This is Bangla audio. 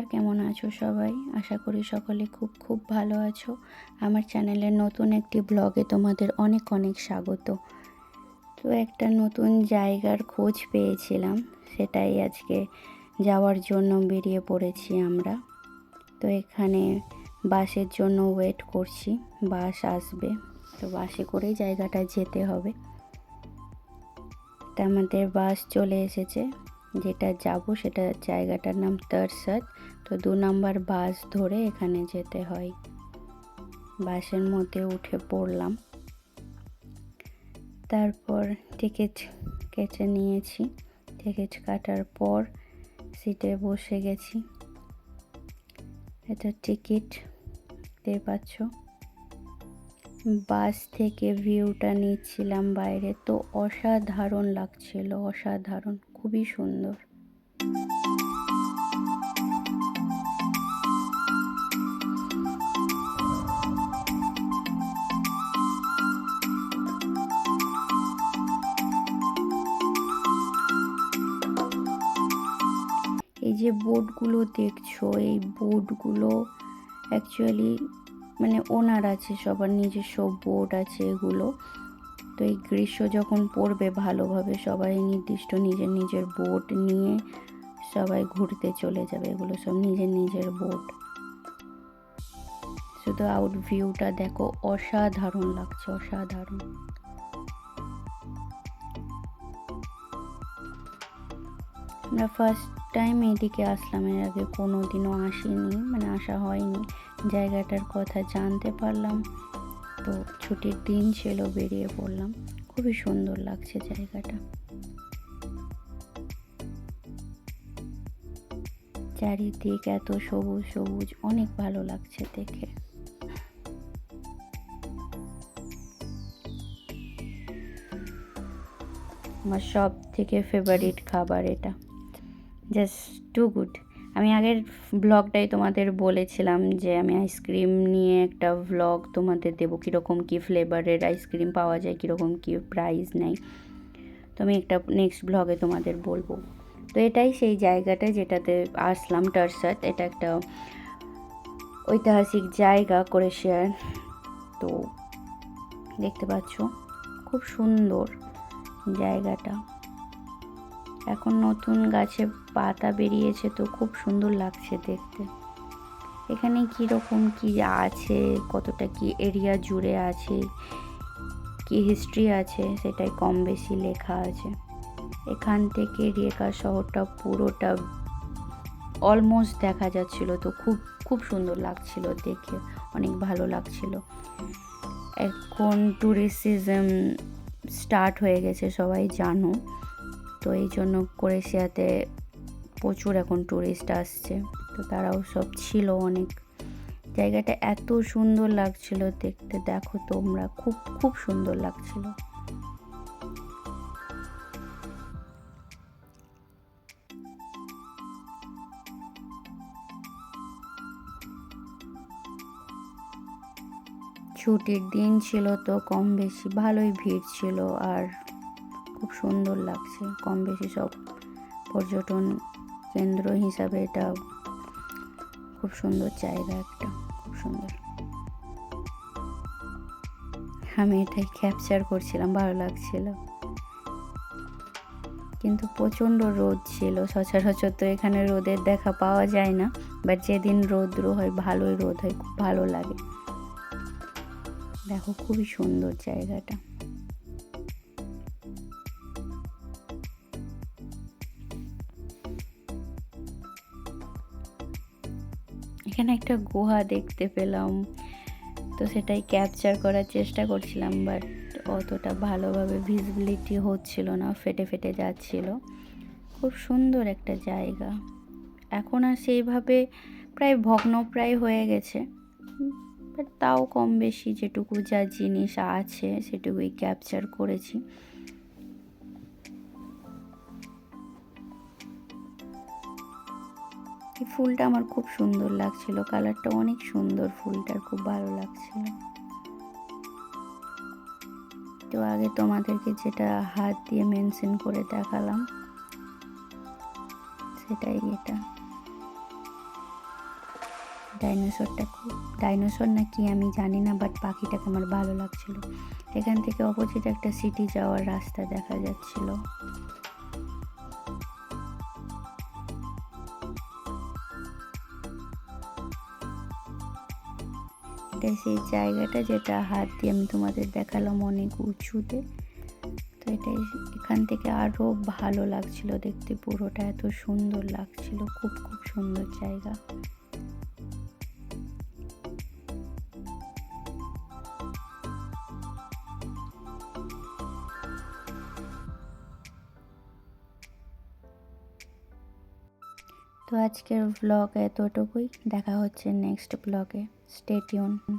নমস্কার কেমন আছো সবাই? আশা করি সকলে খুব খুব ভালো আছো। আমার চ্যানেলের নতুন একটি ব্লগে তোমাদের অনেক অনেক স্বাগত। তো একটা নতুন জায়গার খোঁজ পেয়েছিলাম, সেটাই আজকে যাওয়ার জন্য বেরিয়ে পড়েছি আমরা। তো এখানে বাসের জন্য ওয়েট করছি, বাস আসবে। তো বাসে করেই জায়গাটা যেতে হবে। তা আমাদের বাস চলে এসেছে। যেটা যাব সেটা জায়গাটার নাম তারসাদ তো দু নাম্বার বাস ধরে এখানে যেতে হয়। বাসের মধ্যে উঠে পড়লাম। তারপর টিকিট কেটে নিয়েছি। টিকিট কাটার পর সিটে বসে গেছি। এটা টিকিট, দেখতে পাচ্ছ? বাস থেকে ভিউটা নিচ্ছিলাম বাইরে। তো অসাধারণ লাগছিল, অসাধারণ। খুবই সুন্দর। এই যে বোর্ডগুলো দেখছ, এই বোর্ডগুলো অ্যাকচুয়ালি মানে ওনার আছে, সবার নিজস্ব বোর্ড আছে এগুলো। তো এই গ্রীষ্ম যখন পড়বে ভালোভাবে সবাই নির্দিষ্ট নিজের নিজের বোট নিয়ে সবাই ঘুরতে চলে যাবে। এগুলো সব নিজের নিজের বোট শুধু আউট ভিউটা দেখো, অসাধারণ লাগছে, অসাধারণ। আমরা ফার্স্ট টাইম এদিকে আসলাম, এর আগে কোনো দিনও আসিনি মানে আসা হয়নি। জায়গাটার কথা জানতে পারলাম। তো ছুটির দিন ছিল বেরিয়ে পড়লাম। খুবই সুন্দর লাগছে জায়গাটা। চারিদিক এত সবুজ সবুজ, অনেক ভালো লাগছে দেখে। আমার সব থেকে ফেভারিট খাবার এটা। জাস্ট টু গুড আমি আগের ব্লগটাই তোমাদের বলেছিলাম যে আমি আইসক্রিম নিয়ে একটা ব্লগ তোমাদের দেবো, কীরকম কী ফ্লেভারের আইসক্রিম পাওয়া যায়, কীরকম কী প্রাইস নেয়। তো আমি একটা নেক্সট ব্লগে তোমাদের বলব। তো এটাই সেই জায়গাটা যেটাতে আসলাম টার্সাত এটা একটা ঐতিহাসিক জায়গা ক্রোয়েশিয়ার তো দেখতে পাচ্ছ, খুব সুন্দর জায়গাটা। এখন নতুন গাছে পাতা বেরিয়েছে তো খুব সুন্দর লাগছে দেখতে। এখানে কীরকম কি আছে, কতটা কি এরিয়া জুড়ে আছে, কি হিস্ট্রি আছে সেটাই কম বেশি লেখা আছে। এখান থেকে রিয়েকা শহরটা পুরোটা অলমোস্ট দেখা যাচ্ছিল তো খুব খুব সুন্দর লাগছিল দেখে, অনেক ভালো লাগছিল। এখন ট্যুরিস্ট সিজন স্টার্ট হয়ে গেছে, সবাই জানো। তো এই জন্য ক্রোয়েশিয়াতে প্রচুর এখন ট্যুরিস্ট আসছে। তো তারাও সব ছিল অনেক। জায়গাটা এত সুন্দর লাগছিল দেখতে। দেখো তোমরা, খুব খুব সুন্দর লাগছিল। ছুটির দিন ছিল তো কম বেশি, ভালোই ভিড় ছিল। আর খুব সুন্দর লাগছে। কম বেশি সব পর্যটন কেন্দ্র হিসাবে এটা খুব সুন্দর জায়গা একটা, খুব সুন্দর। আমি এটাই ক্যাপচার করছিলাম, ভালো লাগছিল। কিন্তু প্রচণ্ড রোদ ছিল, সচরাচর তো এখানে রোদের দেখা পাওয়া যায় না বাট যেদিন রৌদ্র হয়, ভালোই রোদ হয়, খুব ভালো লাগে। দেখো, খুবই সুন্দর জায়গাটা। একটা গুহা দেখতে পেলাম। তো সেটাই ক্যাপচার করার চেষ্টা করছিলাম বাট অতটা ভালোভাবে ভিজিবিলিটি হচ্ছিল না, ফেটে ফেটে যাচ্ছিল। খুব সুন্দর একটা জায়গা। এখন আর সেইভাবে প্রায় ভগ্নপ্রায় হয়ে গেছে। বাট তাও কম বেশি যেটুকু যা জিনিস আছে, সেটুকুই ক্যাপচার করেছি। এই ফুলটা আমার খুব সুন্দর লাগছিল। কালারটা অনেক সুন্দর ফুলটার, খুব ভালো লাগছিল। তো আগে তোমাদেরকে যেটা হাত দিয়ে মেনশন করে দেখালাম, সেটাই এটা। ডাইনোসরটা খুব ডাইনোসর না কি আমি জানি না বাট পাখিটাকে আমার ভালো লাগছিল। এখান থেকে অপোজিট একটা সিটি যাওয়ার রাস্তা দেখা যাচ্ছিল। এটা সেই জায়গাটা যেটা হাত দিয়ে আমি তোমাদের দেখালাম অনেক উঁচুতে, তো এটা এখান থেকে আরও ভালো লাগছিল দেখতে, পুরোটা এত সুন্দর লাগছিল, খুব খুব সুন্দর জায়গা। তো আজকের ব্লগ এতটুকুই, দেখা হচ্ছে নেক্সট ব্লগে Stay tuned.